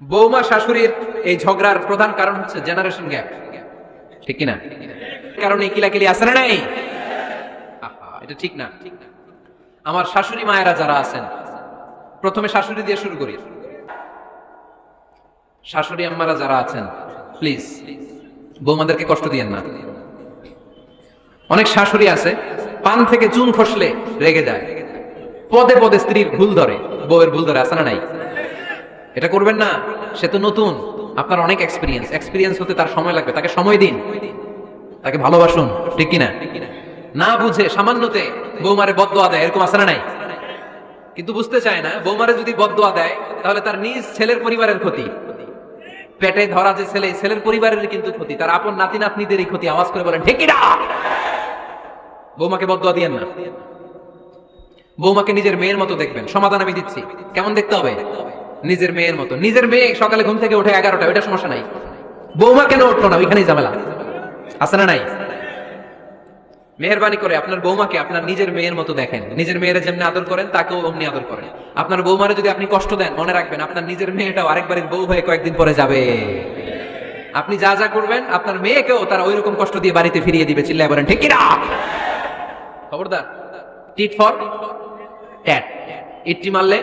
বৌমা শাশুড়ির এই ঝগড়ার প্রধান কারণ হচ্ছে জেনারেশন গ্যাপ ঠিক কিনা? কারণে কিলাকিলি আছে না নাই? এটা ঠিক না। আমার শাশুড়ি মায়েরা যারা আছেন, প্রথমে শাশুড়ি দিয়ে শুরু করি। শাশুড়ি আম্মারা যারা আছেন প্লিজ বৌমাদেরকে কষ্ট দিয়েন না। অনেক শাশুড়ি আছে, পান থেকে চুন খসলে রেগে যায়। পদে পদে স্ত্রীর ভুল ধরে, বউয়ের ভুল ধরে, আছে না নাই? এটা করবেন না, সে তো নতুন। আপনার অনেক এক্সপিরিয়েন্স এক্সপিরিয়েন্স হতে তার সময় লাগবে। তাকে সময় দিন। তাকে ভালোবাসুন, ঠিক কিনা? না বুঝে সামান্যতে বৌমারে বদোয়া দেয়, এরকম না নাই? কিন্তু বুঝতে চায় না, বৌমারে যদি বদোয়া দেয়, তাহলে তার নিজ ছেলের পরিবারের ক্ষতি। পেটে ধরা যে ছেলে, ছেলের পরিবারের কিন্তু ক্ষতি। তার আপন নাতি নাতনিদেরই ক্ষতি। আওয়াজ করে বলেন, ঠিক কিনা? বৌমাকে বদোয়া দিয়েন না। বৌমাকে নিজের মেয়ের মতো দেখবেন। সমাধান আমি দিচ্ছি। কেমন দেখতে হবে? নিজের মেয়ের মতো। নিজের মেয়ে সকালে ঘুম থেকে উঠে এগারোটা, ওইটা সমস্যা নাই। বৌমা কেন উঠল না? ওইখানেই ঝামেলা। আছে না নাই? মেহরবানি করে আপনার বৌমাকে আপনার নিজের মেয়ের মতো দেখেন। নিজের মেয়ের যেমনি আদর করেন, তাকেও অমনি আদর করেন। আপনার বৌমারে যদি আপনি কষ্ট দেন, মনে রাখবেন আপনার নিজের মেয়েটাও আরেকবারের বউ হয়ে কয়েকদিন পরে যাবে। আপনি যা যা করবেন, আপনার মেয়েকেও তারা ওইরকম কষ্ট দিয়ে বাড়িতে ফিরিয়ে দিবে। চিল্লায় বলেন ঠিক কিনা খবরদার টিট ফর ট্যাট ইটটি মারলে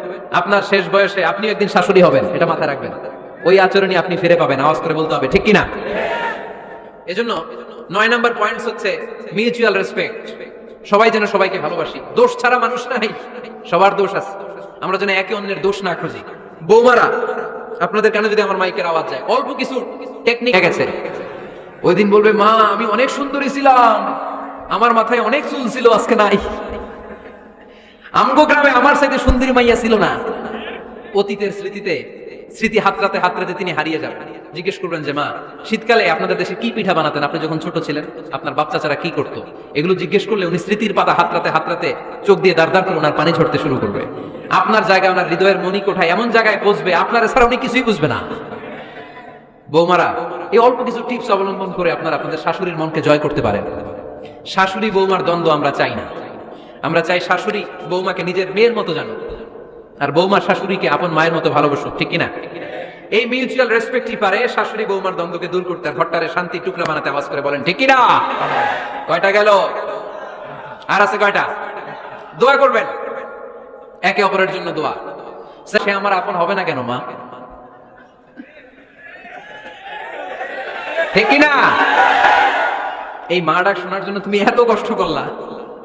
আপনার শেষ বয়সে আপনি একদিন শাশুড়ি হবেন, এটা মাথায় রাখবেন। ওই আচরণই আপনি ফিরে পাবেন, আওয়াজ করে বলতে হবে, ঠিক কিনা? এজন্য নয় নাম্বার পয়েন্টস হচ্ছে মিউচুয়াল রেসপেক্ট সবাই যেন সবাইকে ভালোবাসি। দোষ ছাড়া মানুষ নাই, সবার দোষ আছে। আমরা যেন একে অন্যের দোষ না খুঁজি। বৌমারা, আপনাদের কেন যদি আমার মাইকের আওয়াজ যায়, অল্প কিছু টেকনিক গেছে। ওই দিন বলবে, মা, আমি অনেক সুন্দরী ছিলাম। আমার মাথায় অনেক চুল ছিল, আজকে নাই। আমগো গ্রামে আমার সাথে সুন্দরী মাইয়া ছিল না। অতীতের স্মৃতিতে, স্মৃতি হাতরাতে হাতরাতে তিনি হারিয়ে যাবেন জিজ্ঞেস করবেন যে, মা, শীতকালে আপনাদের দেশে কি পিঠা বানাতেন? আপনি যখন ছোট ছিলেন, আপনার বাচ্চা চারা কি করতো? এগুলো জিজ্ঞেস করলে উনি স্মৃতির পাতা হাতরাতে হাতরাতে চোখ দিয়ে দাঁড় দাঁড় করে ওনার পানি ঝরতে শুরু করবে। আপনার জায়গায় ওনার হৃদয়ের মনি কোঠায় এমন জায়গায় বসবে আপনার ছাড়া উনি কিছুই বুঝবে না। বৌমারা, এই অল্প কিছু টিপস অবলম্বন করে আপনারা আপনাদের শাশুড়ির মনকে জয় করতে পারেন। শাশুড়ি বৌমার দ্বন্দ্ব আমরা চাই না। আমরা চাই শাশুড়ি বৌমাকে নিজের মেয়ের মতো জানো আর বৌমার শাশুড়িকে আপন মায়ের মতো ভালোবাসো ঠিক কিনা? এই মিউচুয়াল রেসপেক্টই পারে শাশুড়ি বৌমার দ্বন্দ্বকে দূর করতে আর ঘরটারে শান্তি টুকরা বানাতে আওয়াজ করে বলেন, ঠিক কিনা? কয়টা গেল? আর আছে কয়টা? দোয়া করবেন। একে অপরের জন্য দোয়া। সে আমার আপন হবে না কেন, মা? ঠিক কিনা? এই মা ডাক শোনার জন্য তুমি এত কষ্ট করলা।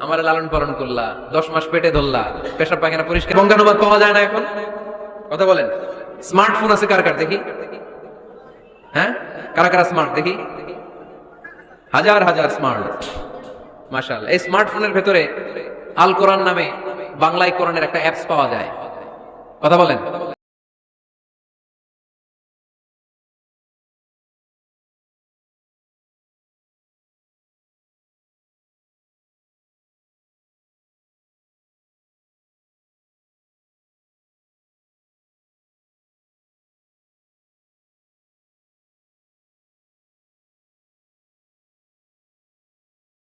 আমার লালন পালন করলা, দশ মাস পেটে ধরলা, পেশাব পায়খানা পরিষ্কার বঙ্গানুবাদ পাওয়া যায় না এখন? কথা বলেন। স্মার্টফোন আছে কার কার, দেখি। হ্যাঁ? কারা কারা স্মার্ট দেখি। হাজার হাজার স্মার্ট মাশাল, এই স্মার্টফোনের ভেতরে আল কোরআন নামে বাংলায় কোরআনের একটা অ্যাপস পাওয়া যায়। কথা বলেন।